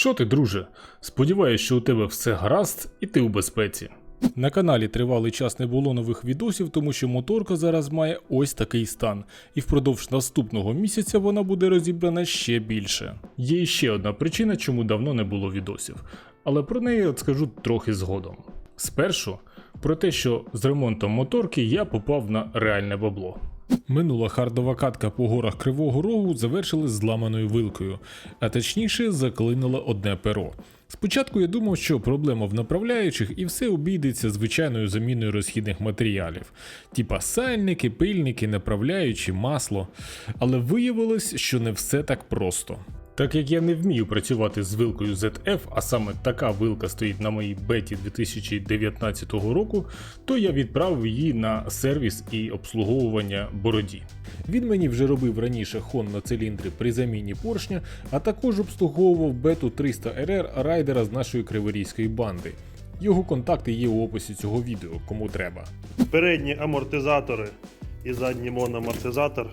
Що ти, друже? Сподіваюсь, що у тебе все гаразд і ти у безпеці. На каналі тривалий час не було нових відосів, тому що моторка зараз має ось такий стан, і впродовж наступного місяця вона буде розібрана ще більше. Є ще одна причина, чому давно не було відосів, але про неї скажу трохи згодом. Спершу про те, що з ремонтом моторки я попав на реальне бабло. Минула хардова катка по горах Кривого Рогу завершилась зламаною вилкою, а точніше заклинило одне перо. Спочатку я думав, що проблема в направляючих і все обійдеться звичайною заміною розхідних матеріалів, типа сальники, пильники, направляючі, масло. Але виявилось, що не все так просто. Так як я не вмію працювати з вилкою ZF, а саме така вилка стоїть на моїй беті 2019 року, то я відправив її на сервіс і обслуговування бороді. Він мені вже робив раніше хон на циліндрі при заміні поршня, а також обслуговував бету 300 RR райдера з нашої криворізької банди. Його контакти є у описі цього відео, кому треба. Передні амортизатори і задній моноамортизатор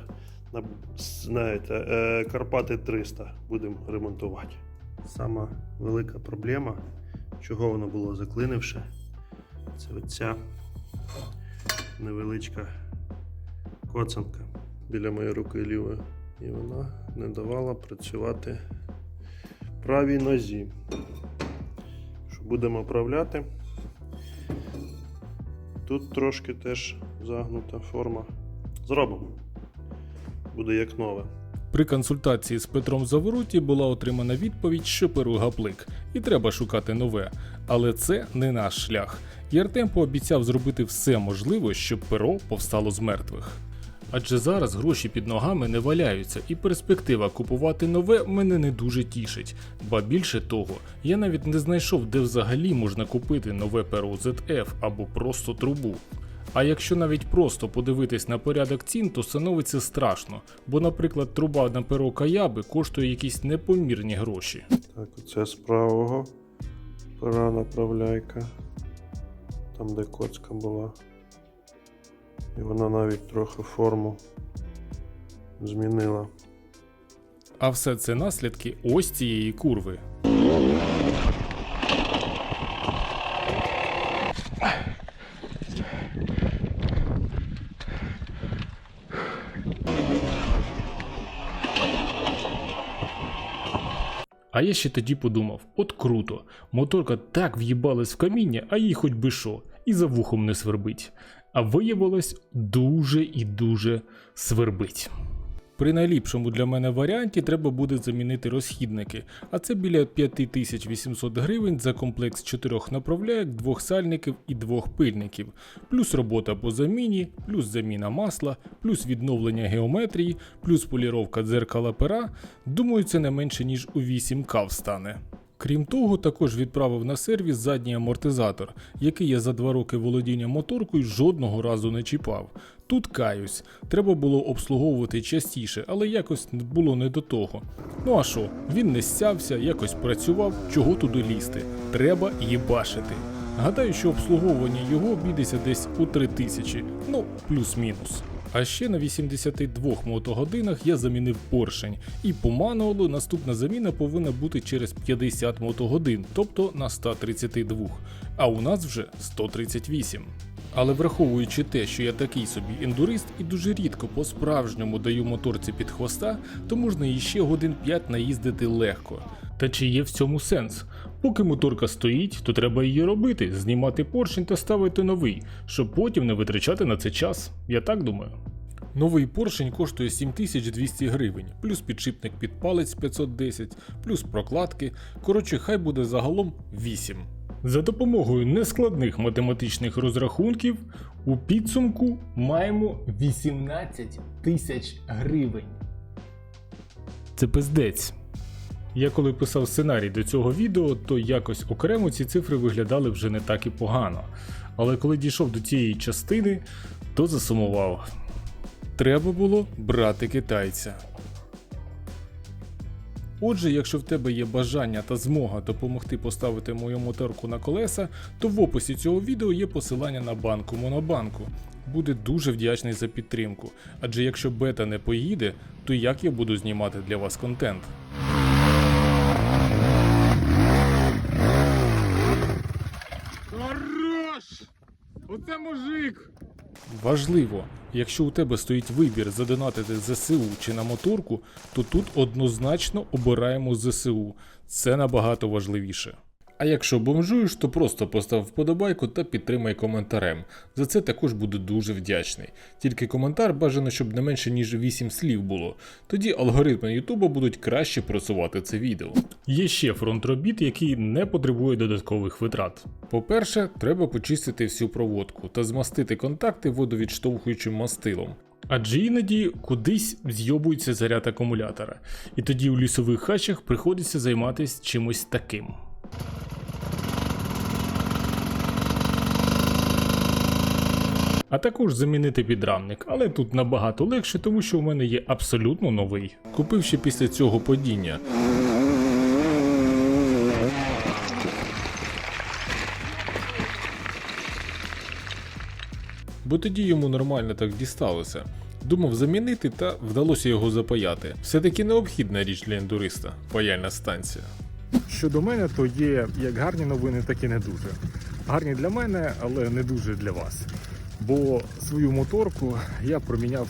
на знаєте, е, Карпати 300 будемо ремонтувати. Сама велика проблема, чого воно було заклинивши, це оця невеличка коцанка біля моєї руки лівої. І вона не давала працювати правій нозі. Що будемо оправляти. Тут трошки теж загнута форма. Зробимо. Буде як нове. При консультації з Петром Завороті була отримана відповідь, що перу гаплик, і треба шукати нове. Але це не наш шлях. І Артем пообіцяв зробити все можливе, щоб перо повстало з мертвих. Адже зараз гроші під ногами не валяються, і перспектива купувати нове мене не дуже тішить. Ба більше того, я навіть не знайшов, де взагалі можна купити нове перо ZF або просто трубу. А якщо навіть просто подивитись на порядок цін, то становиться страшно, бо, наприклад, труба на перо каяби коштує якісь непомірні гроші. Так, оце з правого пора направляйка. Там, де коцка була. І вона навіть трохи форму змінила. А все це наслідки ось цієї курви. А я ще тоді подумав: от круто, моторка так в'їбалась в каміння, а їй хоч би що, і за вухом не свербить. А виявилось дуже і дуже свербить. При найліпшому для мене варіанті треба буде замінити розхідники, а це біля 5800 гривень за комплекс чотирьох направляєк, двох сальників і двох пильників, плюс робота по заміні, плюс заміна масла, плюс відновлення геометрії, плюс поліровка дзеркала пера. Думаю, це не менше ніж у 8К встане. Крім того, також відправив на сервіс задній амортизатор, який я за два роки володіння моторкою жодного разу не чіпав. Тут каюсь, треба було обслуговувати частіше, але якось було не до того. Ну а що, він не стявся, якось працював, чого туди лізти. Треба їбашити. Гадаю, що обслуговування його обійдеться десь у 3000, ну плюс-мінус. А ще на 82 мотогодинах я замінив поршень, і по мануалу наступна заміна повинна бути через 50 мотогодин, тобто на 132, а у нас вже 138. Але враховуючи те, що я такий собі ендурист і дуже рідко по-справжньому даю моторці під хвоста, то можна іще годин 5 наїздити легко. Та чи є в цьому сенс? Поки моторка стоїть, то треба її робити, знімати поршень та ставити новий, щоб потім не витрачати на це час. Я так думаю. Новий поршень коштує 7200 гривень, плюс підшипник під палець 510, плюс прокладки. Коротше, хай буде загалом 8. За допомогою нескладних математичних розрахунків у підсумку маємо 18 тисяч гривень. Це пиздець. Я коли писав сценарій до цього відео, то якось окремо ці цифри виглядали вже не так і погано. Але коли дійшов до цієї частини, то засумував. Треба було брати китайця. Отже, якщо в тебе є бажання та змога допомогти поставити мою моторку на колеса, то в описі цього відео є посилання на банку Монобанку. Буде дуже вдячний за підтримку, адже якщо бета не поїде, то як я буду знімати для вас контент? Хорош! Оце мужик! Важливо, якщо у тебе стоїть вибір задонатити ЗСУ чи на моторку, то тут однозначно обираємо ЗСУ. Це набагато важливіше. А якщо бомжуєш, то просто постав вподобайку та підтримай коментарем. За це також буду дуже вдячний. Тільки коментар бажано, щоб не менше ніж 8 слів було. Тоді алгоритми Ютуба будуть краще просувати це відео. Є ще фронт робіт, який не потребує додаткових витрат. По-перше, треба почистити всю проводку та змастити контакти водовідштовхуючим мастилом. Адже іноді кудись зйобується заряд акумулятора, і тоді у лісових хащах приходиться займатися чимось таким. А також замінити підрамник, але тут набагато легше, тому що у мене є абсолютно новий. Купив ще після цього падіння. Бо тоді йому нормально так дісталося. Думав замінити та вдалося його запаяти. Все-таки необхідна річ для ендуриста паяльна станція. Щодо мене, то є як гарні новини, так і не дуже. Гарні для мене, але не дуже для вас. Бо свою моторку я проміняв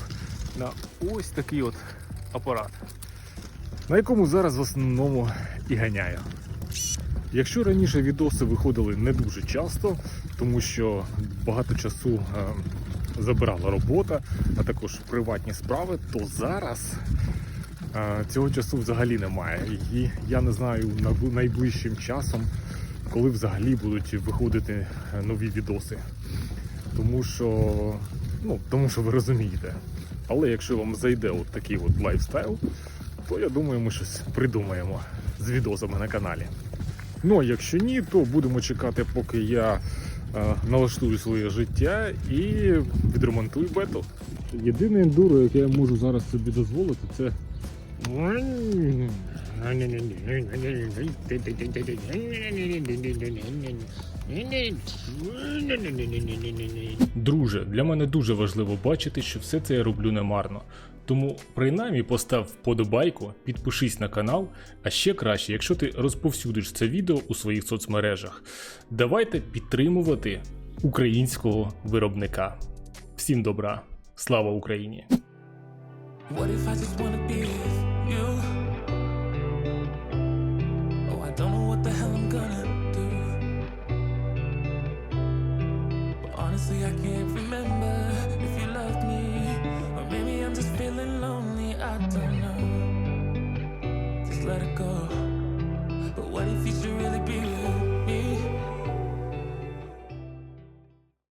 на ось такий от апарат, на якому зараз в основному і ганяю. Якщо раніше відоси виходили не дуже часто, тому що багато часу е, забирала робота, а також приватні справи, то зараз е, цього часу взагалі немає. І я не знаю найближчим часом, коли взагалі будуть виходити е, нові відоси. Тому що, ну, тому що ви розумієте. Але якщо вам зайде от такий от лайфстайл, то я думаю, ми щось придумаємо з відосами на каналі. Ну а якщо ні, то будемо чекати, поки я е, налаштую своє життя і відремонтую бету. Єдине ендуро, яке я можу зараз собі дозволити, це. Друже, для мене дуже важливо бачити, що все це я роблю немарно. Тому принаймні постав вподобайку, підпишись на канал, а ще краще, якщо ти розповсюдиш це відео у своїх соцмережах. Давайте підтримувати українського виробника. Всім добра, слава Україні! What if I just wanna be with you? Oh, I don't know honestly, I can't remember if you loved me. Or maybe I'm just feeling lonely, I don't know. Just let it go. But what if you should really be